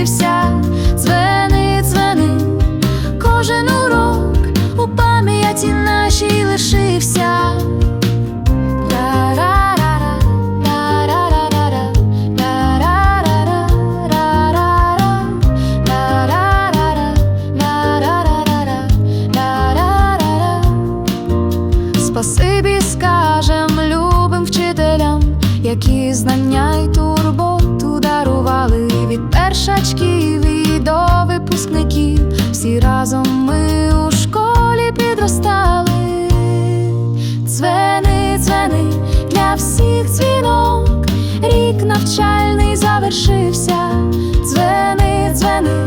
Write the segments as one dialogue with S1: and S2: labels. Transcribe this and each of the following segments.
S1: втомився, звени, дзвени, кожен урок у пам'яті нашій лишився. Спасибі скажем любим вчителям, які знання й тут. Разом ми у школі підростали. Дзвени, дзвени для всіх дзвінок. Рік навчальний завершився. Дзвени, дзвени,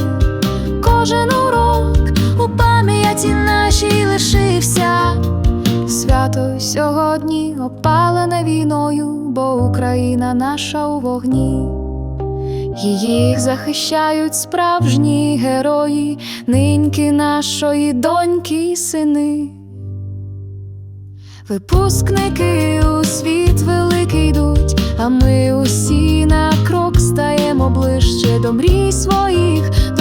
S1: кожен урок у пам'яті нашій лишився. Свято сьогодні опалене війною, бо Україна наша у вогні. Її захищають справжні герої, ниньки нашої доньки й сини. Випускники у світ великий йдуть, а ми усі на крок стаємо ближче до мрій своїх.